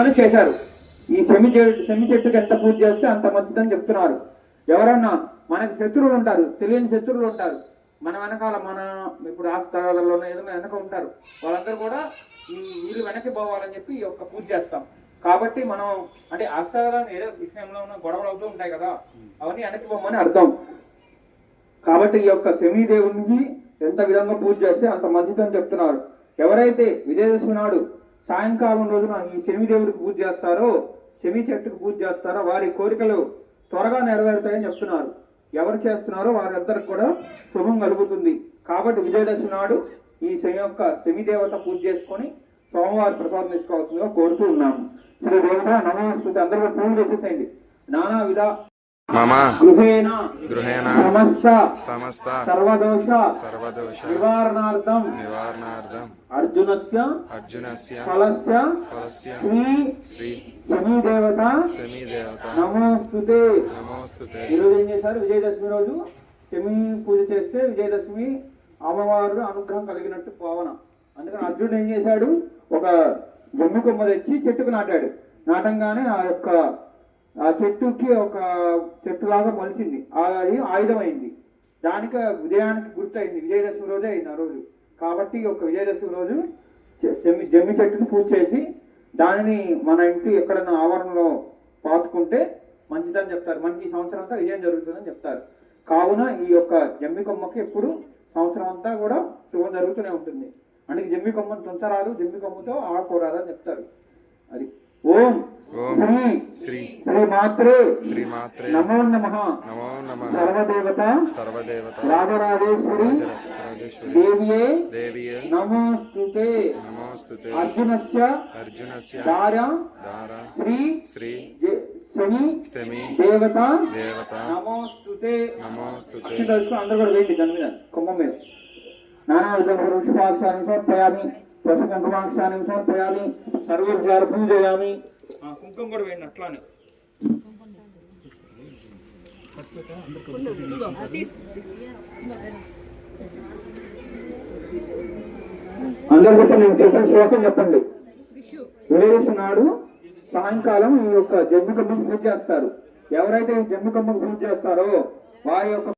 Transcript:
కాలంలోనే చేశారు. ఈ సెమి సెమి చెట్టుకి ఎంత పూజ చేస్తే అంత మంచిదని చెప్తున్నారు. ఎవరన్నా మనకి శత్రువులు ఉంటారు తెలియని శత్రువులు ఉంటారు. మన వెనకాల మన ఇప్పుడు ఆస్థానాలలో ఏదైనా వెనక ఉంటారు. వాళ్ళందరూ కూడా ఈ వీళ్ళు వెనక్కి పోవాలని చెప్పి ఈ యొక్క పూజ చేస్తాం. కాబట్టి మనం అంటే ఆస్థానాలు ఏదో విషయంలో ఉన్న గొడవలు అవుతూ ఉంటాయి కదా. అవన్నీ వెనక్కి పోమని అర్థం. కాబట్టి ఈ యొక్క శమీ దేవునికి ఎంత విధంగా పూజ చేస్తే అంత మంచిదని చెప్తున్నారు. ఎవరైతే విజయదశమి నాడు సాయంకాలం రోజున ఈ శమిదేవుడికి పూజ చేస్తారో శమి చెట్టుకు పూజ చేస్తారో వారి కోరికలు త్వరగా నెరవేరుతాయని చెప్తున్నారు. ఎవరు చేస్తున్నారో వారందరికి కూడా శుభం కలుగుతుంది. కాబట్టి విజయదశమి నాడు ఈ శని యొక్క శమిదేవత పూజ చేసుకొని సోమవారం ప్రసాదం తీసుకోవాల్సిందిగా కోరుతూ ఉన్నాము. శ్రీ దేవత నమస్తే అందరూ పూజ చేసేసేయండి. నానా విధ మమ? గృహేణ గృహేణ సమస్త సమస్త సర్వదోష సర్వదోష నివారణార్థం నివారణార్థం అర్జునస్య అర్జునస్య ఫలస్య ఫలస్య శ్రీ శ్రీ శమీ దేవత శమీ దేవత నమోస్తుతే. నమోస్తుతే. ఈరోజు ఏం చేశారు? విజయదశమి రోజు శమి పూజ చేస్తే విజయదశమి అమ్మవారు అనుగ్రహం కలిగినట్టు భావన. అందుకని అర్జునుడు ఏం చేశాడు? ఒక జమ్మి కొమ్మ తెచ్చి చెట్టుకు నాటాడు. నాటంగానే ఆ యొక్క ఆ చెట్టుకి ఒక చెట్టులాగా మొలిచింది. అది ఆయుధమైంది. దానికి విజయానికి గుర్తయింది. విజయదశమి రోజే అయింది ఆ రోజు. కాబట్టి ఒక విజయదశమి రోజు జమ్మి జమ్మి చెట్టును పూజ చేసి దానిని మన ఇంటి ఎక్కడన్నా ఆవరణలో పాతుకుంటే మంచిదని చెప్తారు. మనకి ఈ సంవత్సరం అంతా విజయం జరుగుతుందని చెప్తారు. కావున ఈ యొక్క జమ్మి కొమ్మకి ఎప్పుడు సంవత్సరం అంతా కూడా శుభం జరుగుతూనే ఉంటుంది. అందుకే జమ్మి కొమ్మను తుంచరాదు జమ్మి కొమ్మతో ఆడుకోరాదు అని చెప్తారు. అది ఓం శ్రీ శ్రీ శ్రీ మాత్రే శ్రీమాత్రే నమో నమ నమో నమ సర్వదేవత సర్వదేవత రాజరాజేశ్వరి రాజేశ్వరి దేవియే దేవియే నమోస్తుతే నమోస్తుతే అర్జునస్య అర్జునస్య దార దార శ్రీ శ్రీ శని శమి దేవత దేవత నమోస్తుతే నమోస్తుతే అక్షి అందరూ కూడా వేయండి దాని మీద కొమ్మ మీద. నానా విధంగా వృక్షపాక్షాన్ని సమర్పయామి పశు కుంకుమాక్షాన్ని సమర్పయామి సర్వోపచార పూజయామి. కుంకుమ కూడా వేయండి అట్లానే. అందరు కూడా నేను చెప్పిన శ్లోకం చెప్పండి. నాడు సాయంకాలం ఈ యొక్క జమ్మి కొమ్మకు పూజ చేస్తారు. ఎవరైతే ఈ జమ్మి కొమ్మకు పూజ చేస్తారో వారి యొక్క